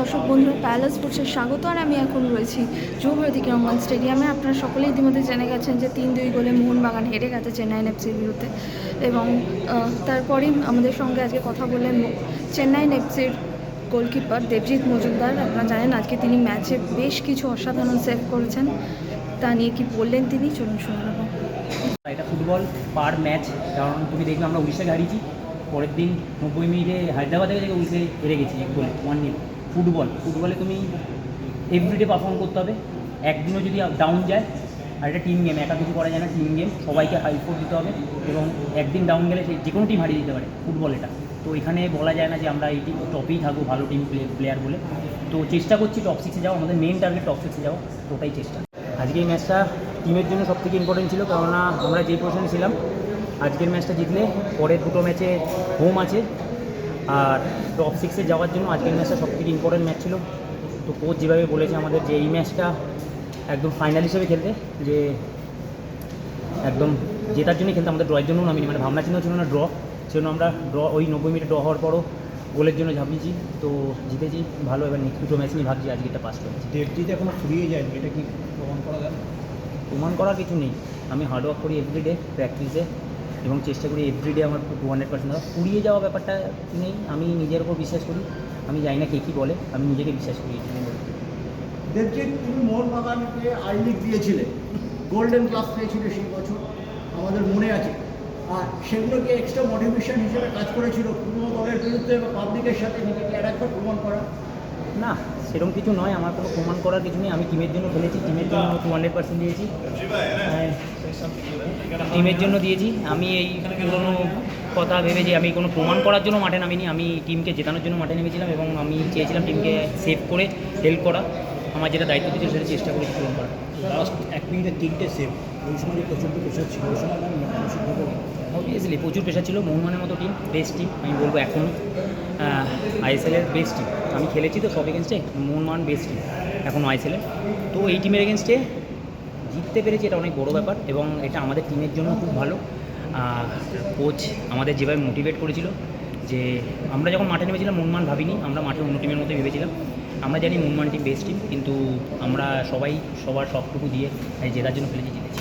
দর্শক বন্ধুরা প্যালেস স্পোর্টসের স্বাগত আর আমি এখন রয়েছি যুবভারতী ক্রীড়াঙ্গন স্টেডিয়ামে। আপনারা সকলেই ইতিমধ্যে জেনে গেছেন যে তিন দুই গোলে মোহনবাগান হেরে গেছে চেন্নাই এফসির বিরুদ্ধে। এবং তারপরেই আমাদের সঙ্গে আজকে কথা বললেন চেন্নাই এফসির গোলকিপার দেবজিৎ মজুমদার। আপনারা জানেন আজকে তিনি ম্যাচে বেশ কিছু অসাধারণ সেভ করেছেন। তা নিয়ে কি বললেন তিনি? চলুন শুনে নেব। এটা ফুটবল পার ম্যাচ কারণ তুমি দেখবে আমরা উড়িষ্যাকে হারিয়েছি, পরের দিন নব্বই মিনিটে হায়দ্রাবাদে থেকে উড়িষ্যা হেরে গেছি এক গোলে ওয়ান নিল ফুটবল, ফুটবলে তুমি এভরিডে পারফর্ম করতে হবে। একদিনও যদি ডাউন যায়, আর এটা টিম গেম একা কিছু করা যায় না টিম গেম সবাইকে হাই স্কোর দিতে হবে এবং একদিন ডাউন গেলে সে যে কোনো টিম হারিয়ে দিতে পারে, ফুটবল এটা। তো এখানে বলা যায় না যে আমরা এই টিম টপেই থাকব, ভালো টিম প্লেয়ার বলে। তো চেষ্টা করছি টপ সিক্সে যাওয়া আমাদের মেন টার্গেট টপ সিক্সে যাওয়া ওটাই চেষ্টা। আজকে এই ম্যাচটা টিমের জন্য সব থেকে ইম্পর্টেন্ট ছিল, কেননা আমরা যে পজিশনে ছিলাম, আজকের ম্যাচটা জিতলে পরের দুটো ম্যাচে হোম আছে। আর টপ সিক্সে যাওয়ার জন্য আজকের ম্যাচটা সব থেকে ইম্পর্টেন্ট ম্যাচ ছিল। তো কোচ যেভাবে বলেছে আমাদের যে এই ম্যাচটা একদম ফাইনাল হিসেবে খেলতে যে একদম জেতার জন্যই খেলতে আমাদের ড্রয়ের জন্য নামিনি মানে ভাবনা চিন্তা ছিল না ড্র সেজন্য আমরা ড্র ওই নব্বই মিনিট ড্র হওয়ার পরও গোলের জন্য ঝাঁপিয়েছি। তো জিতেছি ভালো এবার নেক্সট দুটো ম্যাচ নিয়ে ভাবছি আজকে এটা পাস করেছি। দেবজিৎ এখনও ফুরিয়ে যায়নি এটা কি প্রমাণ করা গেল প্রমাণ করার কিছু নেই আমি হার্ডওয়ার্ক করি এভরিডে প্র্যাকটিসে এবং চেষ্টা করি এভরিডে আমার টু হান্ড্রেড পার্সেন্ট পুড়িয়ে যাওয়া ব্যাপারটা নেই আমি নিজের উপর বিশ্বাস করি আমি জানি না কে কী বলে আমি নিজেকে বিশ্বাস করি এই জন্যই বলি। দেবজিৎ তুমি মোহনবাগানকে আই লিগ দিয়েছিলে গোল্ডেন ক্লাস পেয়েছিলে সেই বছর আমাদের মনে আছে। আর সেগুলোকে এক্সট্রা মোটিভেশন হিসেবে কাজ করেছিল পুরনো দলের বিরুদ্ধে বা পাবলিকের সাথে নিজেকে আর একবার প্রমাণ করা। না সেরকম কিছু নয় আমার কোনো প্রমাণ করার কিছু নেই আমি টিমের জন্য খেলেছি টিমের জন্য টু হান্ড্রেড পার্সেন্ট দিয়েছি। হ্যাঁ, টিমের জন্য দিয়েছি। আমি এই পুরোনো কথা ভেবে যে আমি কোনো প্রমাণ করার জন্য মাঠে নামিনি আমি টিমকে জেতানোর জন্য মাঠে নেমেছিলাম এবং আমি চেয়েছিলাম টিমকে সেভ করে হেল্প করা। আমার যেটা দায়িত্ব দিয়েছিল সেটা চেষ্টা করেছি পূরণ করার লাস্ট এক মিনিটে তিনটে সেভ ওই সময় যে প্রচণ্ড প্রেশার ছিল ওই সময় অবভিয়াসলি প্রচুর পেশা ছিল মোহনমানের মতো টিম বেস্ট টিম আমি বলব এখন আইএসএলের বেস্ট টিম আমি খেলেছি তো সব এগেনস্টে মোহনমান বেস্ট টিম এখন আইএসএলের তো এই টিমের এগেনস্টে জিততে পেরেছি এটা অনেক বড় ব্যাপার এবং এটা আমাদের টিমের জন্য খুব ভালো। কোচ আমাদের যেভাবে মোটিভেট করেছিল যে আমরা যখন মাঠে নেমেছিলাম মুনমান ভাবিনি আমরা মাঠে অন্য টিমের মতো ভেবেছিলাম। আমরা জানি মুনমান টিম বেস্ট টিম কিন্তু আমরা সবাই সবার সবটুকু দিয়ে জেলার জেতার জন্য খেলেছি জিতেছি।